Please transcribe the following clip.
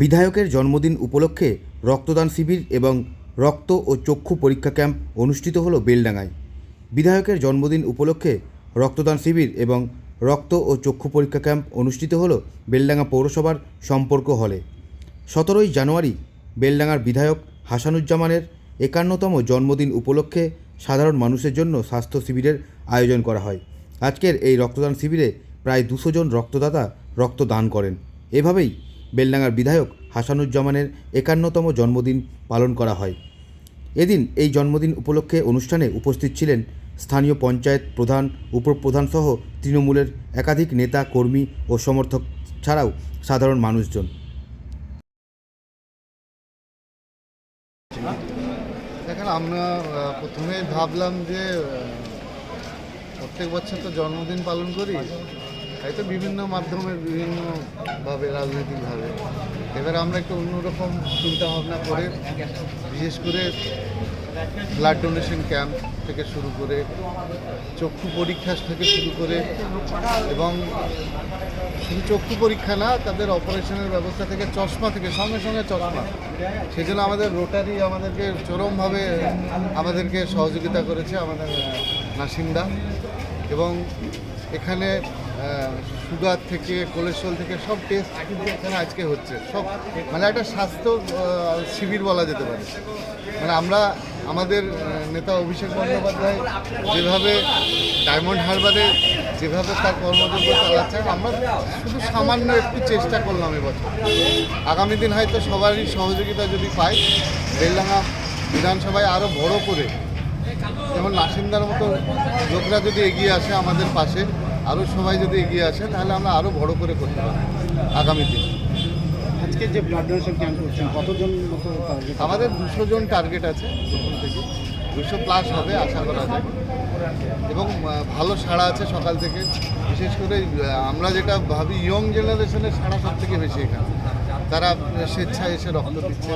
বিধায়কের জন্মদিন উপলক্ষে রক্তদান শিবির এবং রক্ত ও চক্ষু পরীক্ষা ক্যাম্প অনুষ্ঠিত হলো বেলডাঙায় বিধায়কের জন্মদিন উপলক্ষে রক্তদান শিবির এবং রক্ত ও চক্ষু পরীক্ষা ক্যাম্প অনুষ্ঠিত হলো বেলডাঙ্গা পৌরসভার সম্পর্ক হলে। সতেরোই জানুয়ারি বেলডাঙ্গার বিধায়ক হাসানুজ্জামানের একান্নতম জন্মদিন উপলক্ষে সাধারণ মানুষের জন্য স্বাস্থ্য শিবিরের আয়োজন করা হয়। আজকের এই রক্তদান শিবিরে প্রায় দুশো জন রক্তদাতা রক্তদান করেন। এভাবেই বেলডাঙ্গার বিধায়ক হাসানুজ্জামানের একান্নতম জন্মদিন পালন করা হয়। এদিন এই জন্মদিন উপলক্ষে অনুষ্ঠানে উপস্থিত ছিলেন স্থানীয় পঞ্চায়েত প্রধান, উপপ্রধান সহ তৃণমূলের একাধিক নেতা, কর্মী ও সমর্থক ছাড়াও সাধারণ মানুষজন। দেখেন, আমরা প্রথমে ভাবলাম যে প্রত্যেক বছর তো জন্মদিন পালন করি। তাই তো বিভিন্ন মাধ্যমে, বিভিন্নভাবে, রাজনৈতিকভাবে। এবার আমরা একটু অন্যরকম চিন্তা ভাবনা করে, বিশেষ করে ব্লাড ডোনেশন ক্যাম্প থেকে শুরু করে, চক্ষু পরীক্ষা থেকে শুরু করে, এবং শুধু চক্ষু পরীক্ষা না, তাদের অপারেশনের ব্যবস্থা থেকে চশমা থেকে, সঙ্গে সঙ্গে চশমা। সেই জন্য আমাদের রোটারি আমাদেরকে চরমভাবে, আমাদেরকে সহযোগিতা করেছে আমাদের নাসিন্দা। এবং এখানে সুগার থেকে কোলেস্ট্রল থেকে সব টেস্ট কিন্তু এখানে আজকে হচ্ছে। সব মানে একটা স্বাস্থ্য শিবির বলা যেতে পারে। মানে আমরা, আমাদের নেতা অভিষেক বন্দ্যোপাধ্যায় যেভাবে ডায়মন্ড হারবারে যেভাবে তার কর্মযোগ্য চালাচ্ছেন, আমরা শুধু সামান্য একটু চেষ্টা করলাম এবছর। আগামী দিন হয়তো সবারই সহযোগিতা যদি পাই, বেলডাঙ্গা বিধানসভায় আরও বড় করে, যেমন নাসিন্দার মতো লোকরা যদি এগিয়ে আসে আমাদের পাশে আরও সবাই যদি এগিয়ে আসে তাহলে আমরা আরও বড় করে করতে পারব আগামী দিন। আজকে যে ব্লাড ডোনেশন ক্যাম্প করছেন কতজন মতো? আমাদের দুশো জন টার্গেট আছে প্রথম থেকে। দুশো প্লাস হবে আশা করা যায়। এবং ভালো সাড়া আছে সকাল থেকে। বিশেষ করে আমরা যেটা ভাবি ইয়ং জেনারেশনের সাড়া সব থেকে বেশি এখানে। তারা স্বেচ্ছায় এসে রক্ত দিচ্ছে।